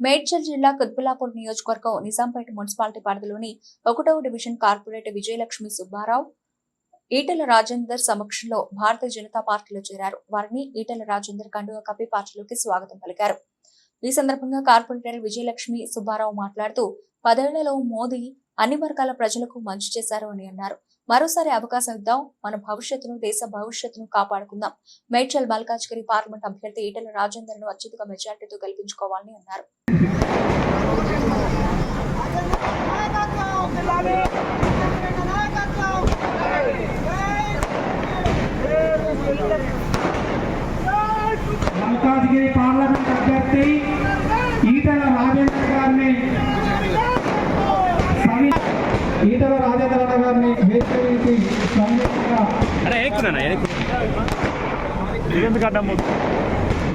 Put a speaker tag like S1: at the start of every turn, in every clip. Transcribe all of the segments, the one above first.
S1: మేడ్చల్ జిల్లా కుత్బులాపూర్ నియోజకవర్గం నిజాంపేట మున్సిపాలిటీ పరిధిలోని ఒకటవ డివిజన్ కార్పొరేటర్ విజయలక్ష్మి సుబ్బారావు ఈటల రాజేందర్ సమక్షంలో భారతీయ జనతా పార్టీలో చేరారు. వారిని ఈటల రాజేందర్ కండువా కప్పి పార్టీలోకి స్వాగతం పలికారు. ఈ సందర్భంగా కార్పొరేటర్ విజయలక్ష్మి సుబ్బారావు మాట్లాడుతూ పదేళ్ళలో మోదీ అన్ని వర్గాల ప్రజలకు మంచి చేశారు అని అన్నారు. మరోసారి అవకాశం ఇద్దాం. మన భవిష్యత్తును దేశ భవిష్యత్తును కాపాడుకుందాం. మేడ్చల్ మల్కాజ్గిరి పార్లమెంట్ అభ్యర్థి ఈటల రాజేందర్ను అత్యధిక మెజార్టీతో గెలిపించుకోవాలని అన్నారు.
S2: మల్కాజ్గిరి పార్లమెంట్ అభ్యర్థి ఈటల రాజేంద్ర గారిని సవి- ఈటల రాజేంద్ర గారిని వేదికకి సన్నిహితంగా
S3: అరే ఎక్కునా ఎక్కు ఇదెందుకు అడ్డం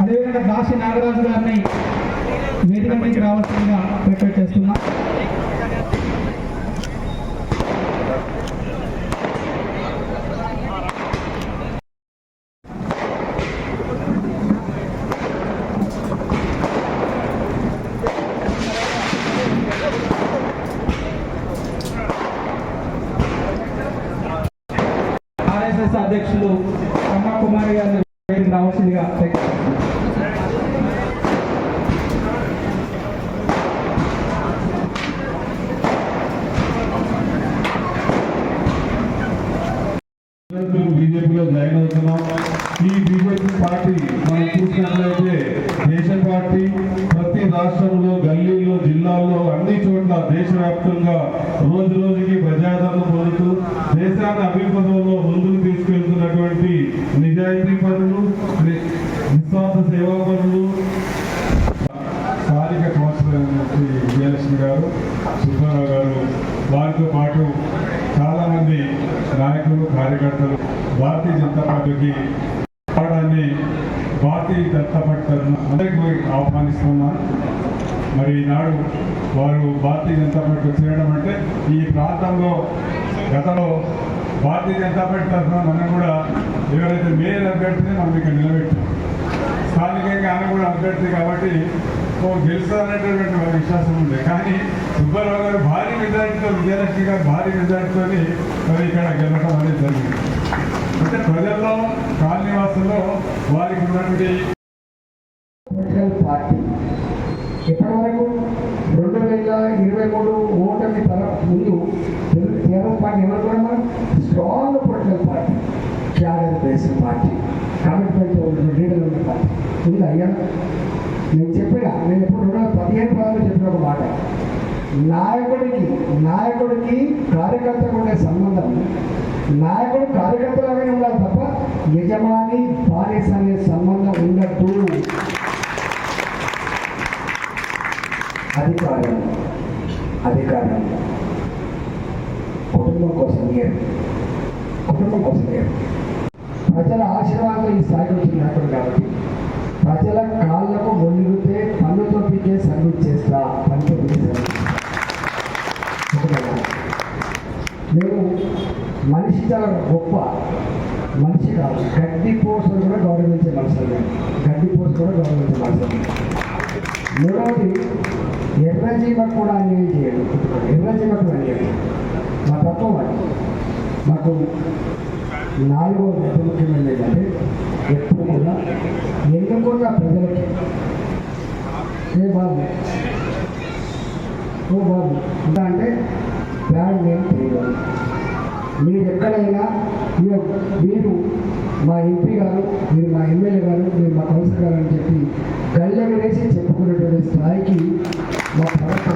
S2: అదేవిధంగా దాసి నాగరాజు గారిని వేదిక మీదకి రావాల్సిందిగా రిక్వెస్ట్ చేస్తున్నా. అధ్యక్షులు అమ్మ కుమారి గారిని రావాల్సిందిగా
S4: బీజేపీలో జాయిన్ అవుతున్నాం. ఈ బీజేపీ పార్టీ మనం చూసినట్లయితే దేశ పార్టీ ప్రతి రాష్ట్రంలో గల్లీలో జిల్లాల్లో అన్ని చోట్ల దేశవ్యాప్తంగా రోజు రోజుకి ప్రజాదరణ పొందుతూ దేశాన్ని అభివృద్ధి నిజాయితీ పనులు ని- నిస్వార్థ సేవా పనులు. స్థానిక కౌన్సిలర్ విజయలక్ష్మి గారు సుబ్బారావు గారు వారితో పాటు చాలా మంది నాయకులు కార్యకర్తలు భారతీయ జనతా పార్టీకి రావడాన్ని భారతీయ జనతా పార్టీ అందరికీ ఆహ్వానిస్తున్నాను మరి ఈనాడు వారు భారతీయ జనతా పార్టీకి చేరడం అంటే ఈ ప్రాంతంలో గతంలో భారతీయ జనతా పార్టీ తరఫున మనం కూడా ఎవరైతే మేయర్ అభ్యర్థిని మనం ఇక్కడ నిలబెట్టాం. స్థానికంగా ఆమె కూడా అభ్యర్థి కాబట్టి ఓ గెలుస్తారనేటటువంటి వారి విశ్వాసం ఉంది. కానీ సుబ్బారావు గారు భారీ మెజారిటీతో విజయలక్ష్మి గారు భారీ మెజారిటీతో మరి ఇక్కడ గెలవడం అనేది జరిగింది. అంటే ప్రజల్లో కాలనీవాసుల్లో వారికి ఉన్నటువంటి
S2: పొలిటికల్ పార్టీ ఇప్పటివరకు రెండు వేల ఇరవై మూడు ఓటమి తర ముందు తెలుగు టీఆర్ఎస్ పార్టీ ఎవరు కూడా మనం strong political party cadre based party commitment leader ఉన్న పార్టీ. ఉంది అయ్యా. నేను చెప్పిన నేను ఇప్పుడు రెండు వేల పదిహేను పదాలు చెప్పిన ఒక మాట. నాయకుడికి నాయకుడికి కార్యకర్తకు ఉండే సంబంధం నాయకుడు కార్యకర్తలాగానే ఉండాలి తప్ప యజమాని బానిస అనే సంబంధం ఉండదు. కుటుంబం కోసం ప్రజల ఆశీర్వాదం ఈ స్థాయికి వచ్చిన నాయకుడు కాబట్టి ప్రజల కాళ్ళకు మొలిగితే పన్నుతో పీకే సర్వీస్ చేస్తా పనితో పీకే సర్వీస్ మనిషి చాలా గొప్ప మనిషి కాదు. గడ్డి పోస్టులు కూడా గౌరవించే మనుషులు గడ్డి పోస్ట్ కూడా గౌరవించే మనుషులు మూడవది ఎర్రజీవ కూడా అన్యాయం చేయడు ఎర్రజీవ కూడా అన్యాయం మా తత్వం అది. మాకు నాలుగో పెద్ద ముఖ్యమైనది ఏంటంటే ఎప్పుడు కూడా ఎన్నుకున్న ప్రజలకి. ఏ బాబు? ఓ బాబు ఇంకా అంటే బ్యాడ్ నేమ్ తెలియదు మీరు ఎక్కడైనా మీరు మా ఎంపీ గారు మీరు మా ఎమ్మెల్యే గారు మీరు మా కౌన్సిలర్ గారు అని చెప్పి గల్లెలు వేసి చెప్పుకునేటువంటి స్థాయికి మా ప్రభుత్వం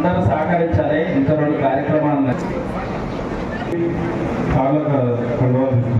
S5: అందరూ సహకరించాలి. ఇంకా రెండు కార్యక్రమాలు పాలక
S3: చాలా